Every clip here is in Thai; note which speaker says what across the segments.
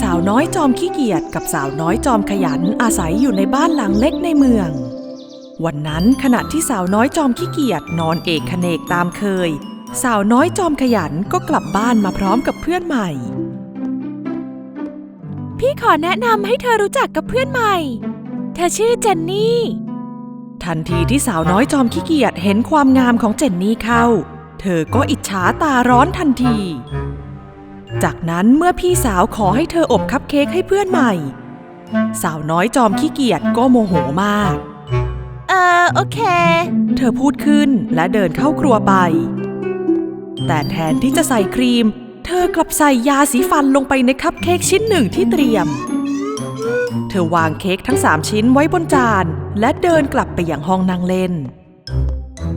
Speaker 1: สาวน้อยจอมขี้เกียจกับสาวน้อยจอมขยันอาศัยอยู่ในบ้านหลังเล็กในเมือง วันนั้นขณะที่สาวน้อยจอมขี้เกียจนอนเอกขเนกตามเคย สาวน้อยจอมขยันก็กลับบ้านมาพร้อมกับเพื่อนใหม่ พี่ขอแนะนำให้เธอรู้จักกับเพื่อนใหม่ เธอชื่อเจนนี่ ทันทีที่สาวน้อยจอมขี้เกียจเห็นความงามของเจนนี่เข้า เธอก็อิจฉาตาร้อนทันที จากนั้นเมื่อพี่สาวขอให้เธออบคัพเค้กให้เพื่อนใหม่ สาวน้อยจอมขี้เกียจก็โมโหมาก
Speaker 2: เออโอเค
Speaker 1: เธอพูดขึ้นและเดินเข้าครัวไป แต่แทนที่จะใส่ครีม เธอกลับใส่ยาสีฟันลงไปในคัพเค้กชิ้นหนึ่งที่เตรียม เธอวางเค้กทั้งสามชิ้นไว้บนจาน และเดินกลับไปยังห้องนั่งเล่น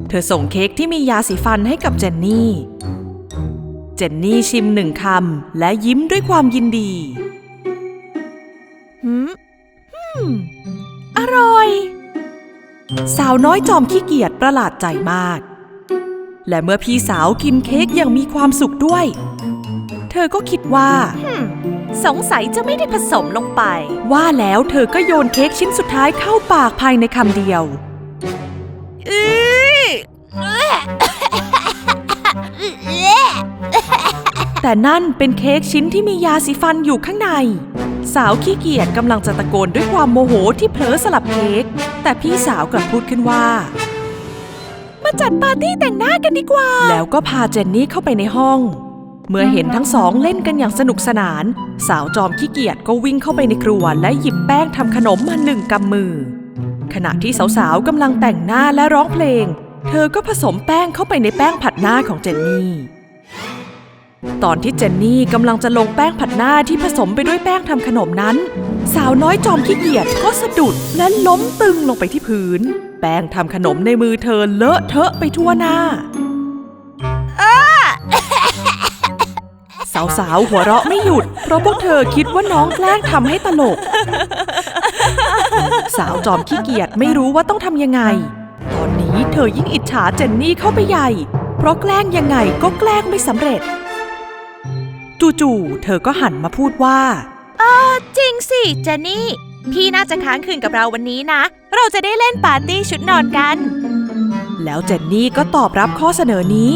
Speaker 1: เธอส่งเค้กที่มียาสีฟันให้กับเจนนี่ เจนนี่ชิมหนึ่งคำและยิ้มด้วยความยินดี
Speaker 2: หืม
Speaker 1: อืมอร่อย สาวน้อยจอมขี้เกียจประหลาดใจมาก และเมื่อพี่สาวกินเค้กอย่างมีความสุขด้วย เธอก็คิดว่า
Speaker 2: สงสัยจะไม่ได้ผสมลงไป
Speaker 1: ว่าแล้วเธอก็โยนเค้กชิ้นสุดท้ายเข้าปากภายในคำเดียว
Speaker 2: อือ
Speaker 1: แต่นั่นเป็นเค้กชิ้นที่มียาสีฟันอยู่ข้างใน สาวขี้เกียจกำลังจะตะโกนด้วยความโมโหที่เผลอสลับเค้กแต่พี่สาวกลับพูดขึ้นว่า มาจัดปาร์ตี้แต่งหน้ากันดีกว่า แล้วก็พาเจนนี่เข้าไปในห้อง เมื่อเห็นทั้งสองเล่นกันอย่างสนุกสนาน สาวจอมขี้เกียจก็วิ่งเข้าไปในครัวและหยิบแป้งทำขนมมาหนึ่งกำมือ ขณะที่สาวๆกำลังแต่งหน้าและร้องเพลง เธอก็ผสมแป้งเข้าไปในแป้งผัดหน้าของเจนนี่ ตอนที่เจนนี่กำลังจะลงแป้งผัดหน้าที่ผสมไปด้วยแป้งทำขนมนั้น สาวน้อยจอมขี้เกียจก็สะดุดและล้มตึงลงไปที่พื้น แป้งทำขนมในมือเธอเลอะเทอะไปทั่วหน้าสาวๆหัวเราะไม่หยุด เพราะพวกเธอคิดว่าน้องแกล้งทำให้ตลก สาวจอมขี้เกียจไม่รู้ว่าต้องทำยังไง ตอนนี้เธอยิ่งอิจฉาเจนนี่เข้าไปใหญ่ เพราะแกล้งยังไงก็แกล้งไม่สำเร็จ จู่ๆเธอก็หันมาพูดว่า
Speaker 2: จริงสิเจนนี่ พี่น่าจะค้างคืนกับเราวันนี้นะ เราจะได้เล่นปาร์ตี้ชุดนอนกัน
Speaker 1: แล้วเจนนี่ก็ตอบรับข้อเสนอนี้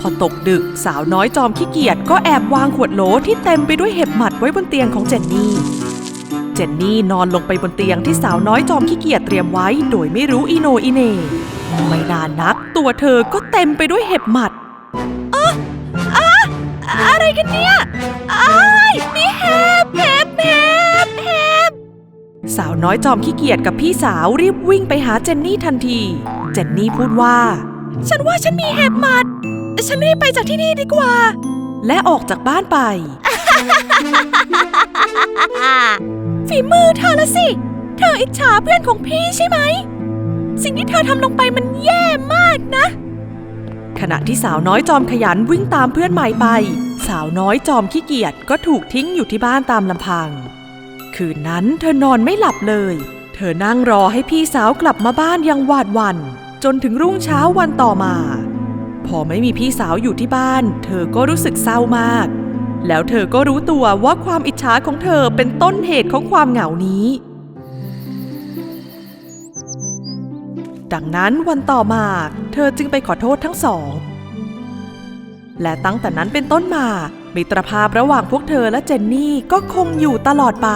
Speaker 1: พอตกดึกสาวน้อยจอมขี้เกียจก็แอบวางขวดโหลที่เต็มไปด้วยเห็บหมัดไว้บนเตียงของเจนนี่ เจนนี่นอนลงไปบนเตียงที่สาวน้อยจอมขี้เกียจเตรียมไว้ โดยไม่รู้อีโหนอีเหน่ไม่นานนัก ตัวเธอก็เต็มไปด้วยเห็บหมัด
Speaker 2: อะไรกันเนี่ยอ้ายมีเห็บเห็บเห็บเห็บ
Speaker 1: สาวน้อยจอมขี้เกียจกับพี่สาวรีบวิ่งไปหาเจนนี่ทันที เจนนี่พูดว่า
Speaker 2: ฉันว่าฉันมีเห็บหมัด ฉันรีบไปจากที่นี่ดีกว่า
Speaker 1: และออกจากบ้านไป
Speaker 2: ฝีมือเธอละสิ เธออิจฉาเพื่อนของพี่ใช่ไหม สิ่งที่เธอทำลงไปมันแย่มากนะ
Speaker 1: ขณะที่สาวน้อยจอมขยันวิ่งตามเพื่อนใหม่ไป สาวน้อยจอมขี้เกียจก็ถูกทิ้งอยู่ที่บ้านตามลำพัง คืนนั้นเธอนอนไม่หลับเลย เธอนั่งรอให้พี่สาวกลับมาบ้านยังหวาดวัน่นจนถึงรุ่งเช้าวันต่อมา พอไม่มีพี่สาวอยู่ที่บ้าน เธอก็รู้สึกเศร้ามาก แล้วเธอก็รู้ตัวว่าความอิจฉาของเธอเป็นต้นเหตุของความเหงานี้ ดังนั้นวันต่อมาเธอจึงไปขอโทษทั้งสอง และตั้งแต่นั้นเป็นต้นมามิตรภาพระหว่างพวกเธอและเจนนี่ก็คงอยู่ตลอดไป